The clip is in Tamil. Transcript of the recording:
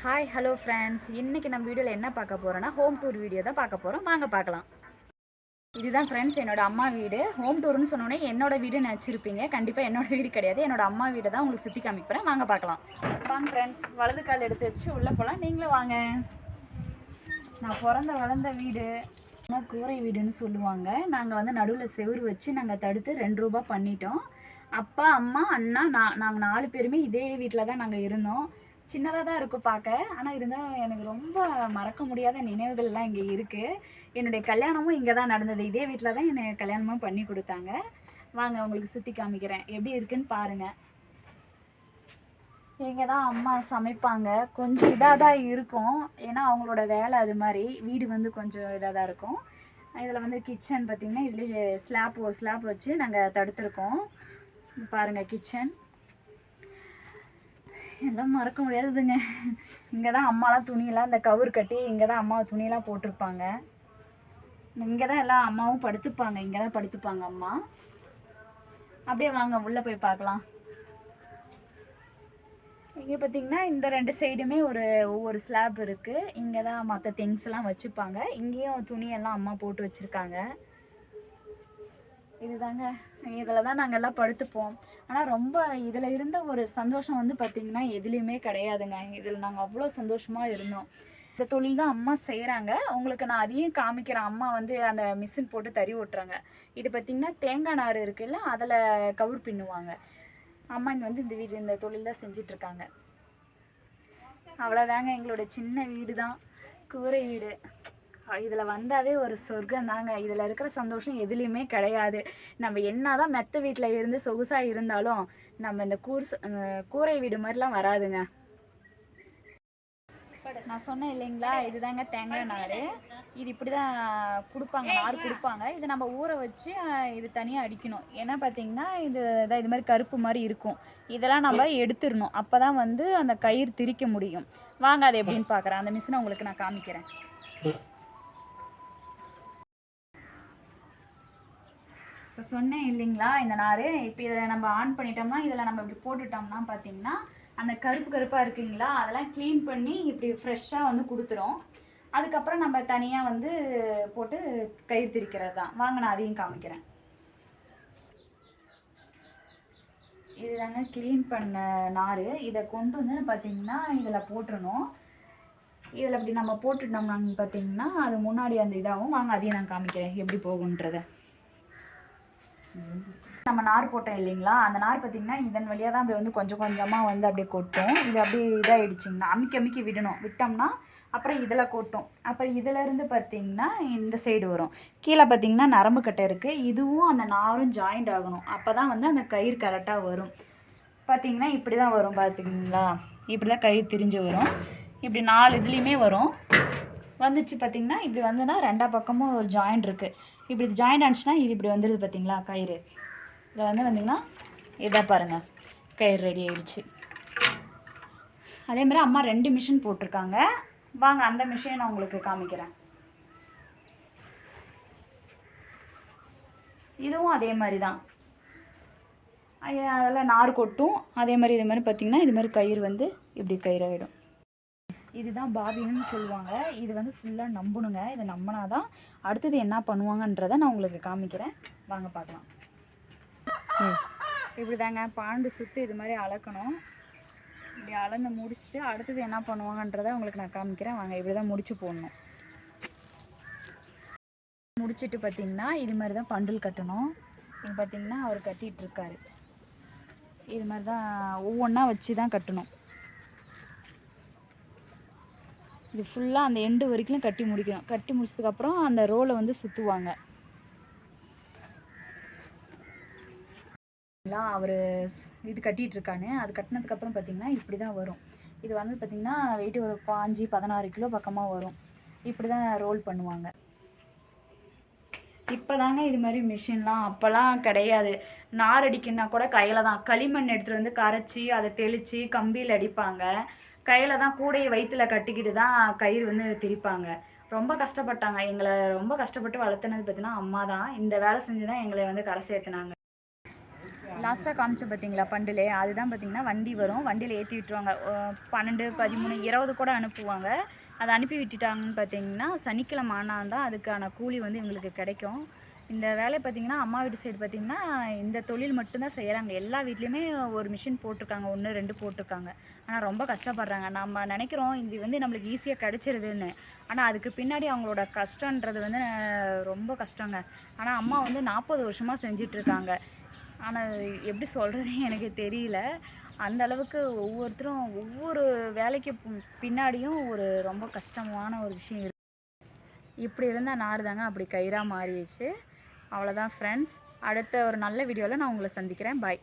ஹாய் ஹலோ ஃப்ரெண்ட்ஸ் இன்றைக்கி நம்ம வீடியோவில் என்ன பார்க்க போகிறோன்னா ஹோம் டூர் வீடியோ தான் பார்க்க போகிறோம் வாங்க பார்க்கலாம். இதுதான் ஃப்ரெண்ட்ஸ் என்னோட அம்மா வீடு. ஹோம் டூர்னு சொன்னோன்னே என்னோட வீடு நினச்சிருப்பீங்க. கண்டிப்பாக என்னோட வீடு கிடையாது. என்னோட அம்மா வீடை தான் உங்களுக்கு சுற்றி காமிக்கிறேன் வாங்க பார்க்கலாம். வாங்க ஃப்ரெண்ட்ஸ் வலது கால் எடுத்து வச்சு உள்ளே போகலாம் நீங்களும் வாங்க. நான் பிறந்த வளர்ந்த வீடு. ஆனால் கூரை வீடுன்னு சொல்லுவாங்க. நாங்கள் வந்து நடுவில் செவுரு வச்சு நாங்கள் தடுத்து ரெண்டு ரூபா பண்ணிட்டோம். அப்பா அம்மா அண்ணா நான் நாங்கள் நாலு பேருமே இதே வீட்டில் தான் நாங்கள் இருந்தோம். சின்னதாக தான் இருக்கும் பார்க்க. ஆனால் இருந்தாலும் எனக்கு ரொம்ப மறக்க முடியாத நினைவுகள்லாம் இங்கே இருக்குது என்னுடைய கல்யாணமும் இங்கே தான் நடந்தது. இதே வீட்டில் தான் என்னை கல்யாணமும் பண்ணி கொடுத்தாங்க. வாங்க உங்களுக்கு சுற்றி காமிக்கிறேன். எப்படி இருக்குன்னு பாருங்கள் இங்கே தான் அம்மா சமைப்பாங்க. கொஞ்சம் இதாக தான் இருக்கும். ஏன்னா அவங்களோட வேலை அது மாதிரி. வீடு வந்து கொஞ்சம் இதாக தான் இருக்கும். இதில் வந்து கிச்சன் பார்த்திங்கன்னா இதுலேயே ஸ்லாப் ஒரு ஸ்லாப் வச்சு நாங்கள் தடுத்துருக்கோம். பாருங்கள் கிச்சன் எல்லாம் மறக்க முடியாதுங்க இங்கே தான் அம்மாலாம் துணியெல்லாம் இந்த கவுர் கட்டி இங்கே தான் அம்மா துணியெல்லாம் போட்டிருப்பாங்க. இங்கே தான் எல்லாம் அம்மாவும் படுத்துப்பாங்க. இங்கே தான் படுத்துப்பாங்க அம்மா. அப்படியே வாங்க உள்ளே போய் பார்க்கலாம். இங்கே பார்த்தீங்கன்னா இந்த ரெண்டு சைடுமே ஒரு ஒவ்வொரு ஸ்லாப் இருக்குது இங்கே தான் மற்ற திங்ஸ்லாம் வச்சுப்பாங்க. இங்கேயும் துணியெல்லாம் அம்மா போட்டு வச்சுருக்காங்க. இதுதாங்க. இதில் தான் நாங்கள் எல்லாம் படுத்துப்போம். ஆனால் ரொம்ப இதில் இருந்த ஒரு சந்தோஷம் வந்து பார்த்திங்கன்னா எதுலேயுமே கிடையாதுங்க. இதில் நாங்கள் அவ்வளோ சந்தோஷமாக இருந்தோம். இந்த தொழில் தான் அம்மா செய்கிறாங்க உங்களுக்கு நான் அதையும் காமிக்கிறேன். அம்மா வந்து அந்த மிஷின் போட்டு தறி ஓட்டுறாங்க. இது பார்த்திங்கன்னா தேங்காய் நார் இருக்குல்ல அதில் கவுர் பின்னுவாங்க. அம்மா இங்கே வந்து இந்த வீடு இந்த தொழில் தான் செஞ்சிட்ருக்காங்க. அவ்வளோதாங்க எங்களோட சின்ன வீடு தான் கூரை வீடு. இதில் வந்தாவே ஒரு சொர்க்கம் தாங்க. இதில் இருக்கிற சந்தோஷம் எதுலேயுமே கிடையாது. நம்ம என்ன தான் மெத்த வீட்டில் இருந்து சொகுசாக இருந்தாலும் நம்ம இந்த கூர் கூரை வீடு மாதிரிலாம் வராதுங்க. நான் சொன்னேன் இல்லைங்களா? இதுதாங்க தேங்காய் நார். இது இப்படி தான் கொடுப்பாங்க. நார் கொடுப்பாங்க. இது நம்ம ஊற வச்சு இது தனியாக அடிக்கணும். ஏன்னா பார்த்தீங்கன்னா இது இதான் இது மாதிரி கருப்பு மாதிரி இருக்கும். இதெல்லாம் நம்ம எடுத்துடணும். அப்போ தான் வந்து அந்த கயிறு திரிக்க முடியும். வாங்க அது எப்படின்னு பார்க்குறேன் அந்த மிஷினை உங்களுக்கு நான் காமிக்கிறேன். இப்போ சொன்னேன் இல்லைங்களா இந்த நார் இப்போ இதில் நம்ம ஆன் பண்ணிட்டோம்னா இதில் நம்ம இப்படி போட்டுட்டோம்னா பார்த்தீங்கன்னா அந்த கருப்பு கருப்பாக இருக்குங்களா அதெல்லாம் க்ளீன் பண்ணி இப்படி ஃப்ரெஷ்ஷாக வந்து கொடுத்துரும். அதுக்கப்புறம் நம்ம தனியாக வந்து போட்டு கயிறு திரிக்கிறது தான் வாங்க நான் அதையும் காமிக்கிறேன். இது தாங்க க்ளீன் பண்ண நார். இதை கொண்டு வந்து பார்த்தீங்கன்னா இதில் போட்டுடணும் இதில் இப்படி நம்ம போட்டுட்டோம்னா பார்த்தீங்கன்னா அது முன்னாடி அந்த இதாகவும் வாங்க அதையும் நான் காமிக்கிறேன். எப்படி போகுன்றதை. நம்ம நார் போட்டோம் இல்லைங்களா? அந்த நார் பார்த்தீங்கன்னா இதன் வழியாக தான் அப்படி வந்து கொஞ்சம் கொஞ்சமாக வந்து அப்படியே கொட்டும். இது அப்படியே இதாகிடுச்சிங்கன்னா அமுக்கி அமுக்கி விடணும். விட்டோம்னா அப்புறம் இதில் கொட்டும். அப்புறம் இதிலேருந்து பார்த்தீங்கன்னா இந்த சைடு வரும். கீழே பார்த்தீங்கன்னா நரம்பு கட்டை இருக்குது இதுவும் அந்த நாரும் ஜாயிண்ட் ஆகணும். அப்போ தான் வந்து அந்த கயிறு கரெக்டாக வரும். பார்த்தீங்கன்னா இப்படி தான் வரும் பார்த்தீங்களா இப்படி தான் கயிறு திரிஞ்சு வரும். இப்படி நாலு இதுலேயுமே வரும். வந்துச்சு பார்த்தீங்கன்னா இப்படி வந்துன்னா ரெண்டா பக்கமும் ஒரு ஜாயிண்ட் இருக்குது இப்படி ஜாயிண்ட் ஆனிச்சுன்னா இது இப்படி வந்துடுது பார்த்தீங்களா கயிறு. இதில் வந்து வந்தீங்கன்னா இதாக பாருங்கள் கயிறு ரெடி ஆயிடுச்சு. அதே மாதிரி அம்மா ரெண்டு மிஷின் போட்டிருக்காங்க. வாங்க அந்த மிஷினை நான் உங்களுக்கு காமிக்கிறேன். இதுவும் அதே மாதிரி தான். அதெல்லாம் நார் கொட்டும். அதே மாதிரி இது மாதிரி பார்த்தீங்கன்னா இது மாதிரி கயிறு வந்து இப்படி கயிறாயிடும். இதுதான் பாபின்னு சொல்லுவாங்க. இது வந்து ஃபுல்லாக நம்பணுங்க இதை நம்பினாதான் அடுத்தது என்ன பண்ணுவாங்கன்றதை நான் உங்களுக்கு காமிக்கிறேன். வாங்க பார்க்கலாம். இப்படி தாங்க பாண்டு சுற்றி இது மாதிரி அளக்கணும். இப்படி அளந்து முடிச்சுட்டு அடுத்தது என்ன பண்ணுவாங்கன்றதை உங்களுக்கு நான் காமிக்கிறேன். வாங்க இப்படி தான் முடிச்சு போடணும். முடிச்சிட்டு பார்த்தீங்கன்னா இது மாதிரி தான் பண்டில் கட்டணும். இது பார்த்தீங்கன்னா அவர் கட்டிகிட்டு இருக்காரு. இது மாதிரி தான் ஒவ்வொன்றா வச்சு தான் கட்டணும். இது ஃபுல்லாக அந்த எண்டு வரைக்கும் கட்டி முடிக்கணும். கட்டி முடிச்சதுக்கப்புறம் அந்த ரோலை வந்து சுற்றுவாங்க அவர் இது கட்டிகிட்டு இருக்கானு அது கட்டினதுக்கப்புறம் பார்த்தீங்கன்னா இப்படி தான் வரும். இது வந்து பார்த்திங்கன்னா வெயிட் ஒரு பாஞ்சு பதினாறு கிலோ பக்கமாக வரும். இப்படி தான் ரோல் பண்ணுவாங்க. இப்போ தாங்க இது மாதிரி மிஷின்லாம் அப்போல்லாம் கிடையாது. நார் அடிக்கணும்னா கூட கையில் தான் களிமண் எடுத்துகிட்டு வந்து கரைச்சி அதை தெளித்து கம்பியில் அடிப்பாங்க. கையில் தான் கூடையை வயிற்றுல கட்டிக்கிட்டு தான் கயிறு வந்து திரிப்பாங்க. ரொம்ப கஷ்டப்பட்டாங்க. எங்களை ரொம்ப கஷ்டப்பட்டு வளர்த்துனது பார்த்தீங்கன்னா அம்மா தான். இந்த வேலை செஞ்சு தான் எங்களை வந்து கரை சேர்த்துனாங்க. லாஸ்ட்டாக காமிச்ச பார்த்தீங்களா பண்டிலே? அதுதான் பார்த்தீங்கன்னா வண்டி வரும். வண்டியில் ஏற்றி விட்டுருவாங்க. பன்னெண்டு பதிமூணு இருபது கூட அனுப்புவாங்க. அதை அனுப்பி விட்டுட்டாங்கன்னு பார்த்தீங்கன்னா சனிக்கிழமை ஆனால் தான் அதுக்கான கூலி வந்து இவங்களுக்கு கிடைக்கும். இந்த வேலை பார்த்தீங்கன்னா அம்மா வீட்டு சைடு பார்த்தீங்கன்னா இந்த தொழில் மட்டும்தான் செய்கிறாங்க எல்லா வீட்லேயுமே ஒரு மிஷின் போட்டிருக்காங்க. ஒன்று ரெண்டு போட்டிருக்காங்க. ஆனால் ரொம்ப கஷ்டப்படுறாங்க. நம்ம நினைக்கிறோம் இது வந்து நம்மளுக்கு ஈஸியாக கிடச்சிருதுன்னு. ஆனால் அதுக்கு பின்னாடி அவங்களோட கஷ்டன்றது வந்து ரொம்ப கஷ்டங்க. ஆனால் அம்மா வந்து நாற்பது வருஷமாக செஞ்சிட்ருக்காங்க. ஆனால் எப்படி சொல்கிறது எனக்கு தெரியல. அந்த அளவுக்கு ஒவ்வொருத்தரும் ஒவ்வொரு வேலைக்கு பின்னாடியும் ஒரு ரொம்ப கஷ்டமான ஒரு விஷயம் இருக்கு. இப்படி இருந்தால் நாறுதாங்க? அப்படி கயிறாக மாறிடுச்சு. அவ்வளோதான் ஃப்ரெண்ட்ஸ் அடுத்த ஒரு நல்ல வீடியோவில் நான் உங்களை சந்திக்கிறேன். பாய்